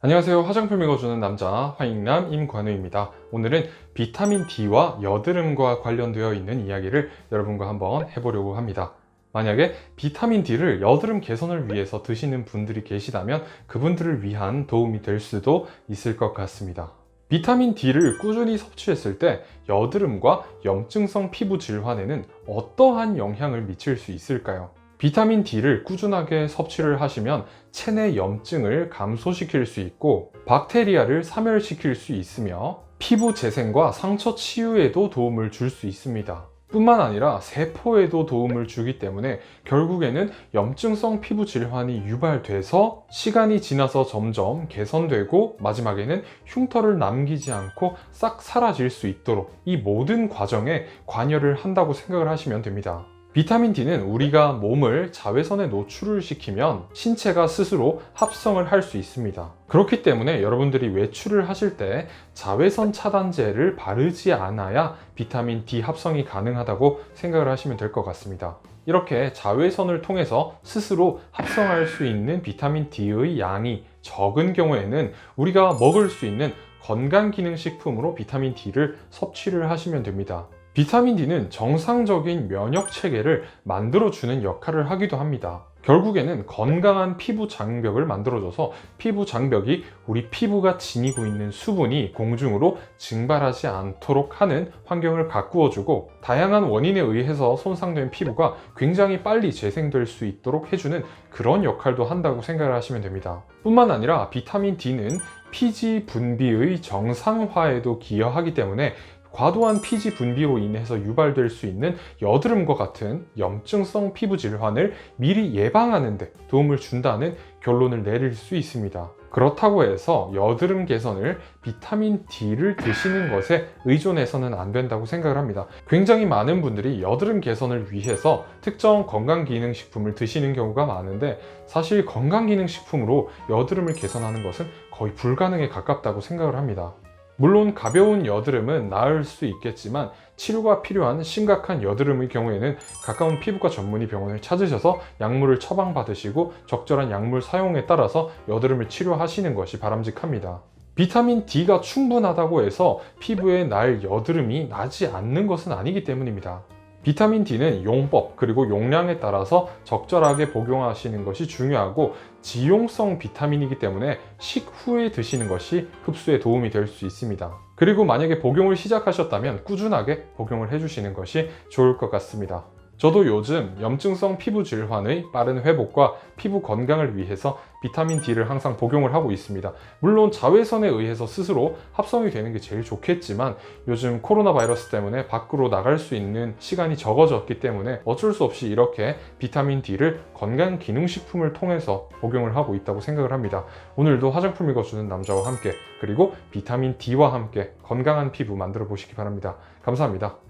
안녕하세요. 화장품 읽어주는 남자 화익남 임관우입니다. 오늘은 비타민 D와 여드름과 관련되어 있는 이야기를 여러분과 한번 해보려고 합니다. 만약에 비타민 D를 여드름 개선을 위해서 드시는 분들이 계시다면 그분들을 위한 도움이 될 수도 있을 것 같습니다. 비타민 D를 꾸준히 섭취했을 때 여드름과 염증성 피부 질환에는 어떠한 영향을 미칠 수 있을까요? 비타민 D를 꾸준하게 섭취를 하시면 체내 염증을 감소시킬 수 있고 박테리아를 사멸시킬 수 있으며 피부 재생과 상처 치유에도 도움을 줄 수 있습니다. 뿐만 아니라 세포에도 도움을 주기 때문에 결국에는 염증성 피부 질환이 유발돼서 시간이 지나서 점점 개선되고 마지막에는 흉터를 남기지 않고 싹 사라질 수 있도록 이 모든 과정에 관여를 한다고 생각을 하시면 됩니다. 비타민 D는 우리가 몸을 자외선에 노출을 시키면 신체가 스스로 합성을 할 수 있습니다. 그렇기 때문에 여러분들이 외출을 하실 때 자외선 차단제를 바르지 않아야 비타민 D 합성이 가능하다고 생각을 하시면 될 것 같습니다. 이렇게 자외선을 통해서 스스로 합성할 수 있는 비타민 D의 양이 적은 경우에는 우리가 먹을 수 있는 건강기능식품으로 비타민 D를 섭취를 하시면 됩니다. 비타민 D는 정상적인 면역 체계를 만들어주는 역할을 하기도 합니다. 결국에는 건강한 피부 장벽을 만들어줘서 피부 장벽이 우리 피부가 지니고 있는 수분이 공중으로 증발하지 않도록 하는 환경을 가꾸어주고 다양한 원인에 의해서 손상된 피부가 굉장히 빨리 재생될 수 있도록 해주는 그런 역할도 한다고 생각을 하시면 됩니다. 뿐만 아니라 비타민 D는 피지 분비의 정상화에도 기여하기 때문에 과도한 피지 분비로 인해서 유발될 수 있는 여드름과 같은 염증성 피부 질환을 미리 예방하는 데 도움을 준다는 결론을 내릴 수 있습니다. 그렇다고 해서 여드름 개선을 비타민 D를 드시는 것에 의존해서는 안 된다고 생각을 합니다. 굉장히 많은 분들이 여드름 개선을 위해서 특정 건강기능식품을 드시는 경우가 많은데 사실 건강기능식품으로 여드름을 개선하는 것은 거의 불가능에 가깝다고 생각을 합니다. 물론 가벼운 여드름은 나을 수 있겠지만 치료가 필요한 심각한 여드름의 경우에는 가까운 피부과 전문의 병원을 찾으셔서 약물을 처방받으시고 적절한 약물 사용에 따라서 여드름을 치료하시는 것이 바람직합니다. 비타민 D가 충분하다고 해서 피부에 날 여드름이 나지 않는 것은 아니기 때문입니다. 비타민 D는 용법 그리고 용량에 따라서 적절하게 복용하시는 것이 중요하고 지용성 비타민이기 때문에 식후에 드시는 것이 흡수에 도움이 될 수 있습니다. 그리고 만약에 복용을 시작하셨다면 꾸준하게 복용을 해주시는 것이 좋을 것 같습니다. 저도 요즘 염증성 피부 질환의 빠른 회복과 피부 건강을 위해서 비타민 D를 항상 복용을 하고 있습니다. 물론 자외선에 의해서 스스로 합성이 되는 게 제일 좋겠지만 요즘 코로나 바이러스 때문에 밖으로 나갈 수 있는 시간이 적어졌기 때문에 어쩔 수 없이 이렇게 비타민 D를 건강 기능식품을 통해서 복용을 하고 있다고 생각을 합니다. 오늘도 화장품 읽어주는 남자와 함께 그리고 비타민 D와 함께 건강한 피부 만들어 보시기 바랍니다. 감사합니다.